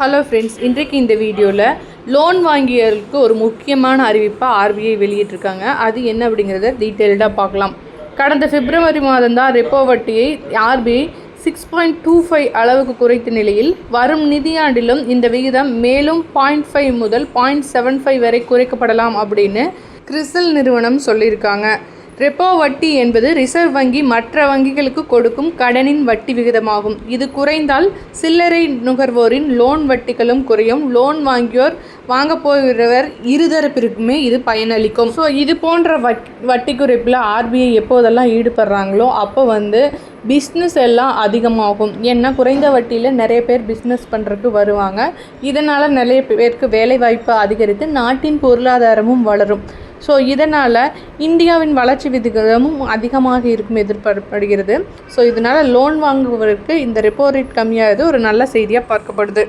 Hello friends இன்றைக்கு இந்த வீடியோவில் லோன் வாங்கியவர்களுக்கு ஒரு முக்கியமான அறிவிப்பாக ஆர்பிஐ வெளியிட்டிருக்காங்க. அது என்ன அப்படிங்கிறத டீட்டெயில்டாக பார்க்கலாம். கடந்த பிப்ரவரி மாதம் தான் ரெப்போ வட்டியை RBI six point two five அளவுக்கு குறைத்த நிலையில் வரும் நிதியாண்டிலும் இந்த விகிதம் மேலும் பாயிண்ட் ஃபைவ் முதல் பாயிண்ட் செவன் ஃபைவ் வரை குறைக்கப்படலாம் அப்படின்னு கிறிஸ்டல் நிறுவனம் சொல்லியிருக்காங்க. ரெப்போ வட்டி என்பது ரிசர்வ் வங்கி மற்ற வங்கிகளுக்கு கொடுக்கும் கடனின் வட்டி விகிதமாகும். இது குறைந்தால் சில்லறை நுகர்வோரின் லோன் வட்டிகளும் குறையும். லோன் வாங்கியோர் வாங்க போகிறவர் இருதரப்பிற்குமே இது பயனளிக்கும். ஸோ இது போன்ற வட் வட்டி குறைப்பில் ஆர்பிஐ எப்போதெல்லாம் ஈடுபடுறாங்களோ அப்போ வந்து பிஸ்னஸ் எல்லாம் அதிகமாகும். ஏன்னா குறைந்த வட்டியில் நிறைய பேர் பிஸ்னஸ் பண்ணுறதுக்கு வருவாங்க. இதனால் நிறைய பேருக்கு வேலைவாய்ப்பு அதிகரித்து நாட்டின் பொருளாதாரமும் வளரும். ஸோ இதனால் இந்தியாவின் வளர்ச்சி விகிதமும் அதிகமாக இருக்கும் எதிர்பார்க்கப்படுகிறது. ஸோ இதனால் லோன் வாங்குவதற்கு இந்த ரெப்போ ரேட் கம்மியாகிறது ஒரு நல்ல செய்தியாக பார்க்கப்படுது.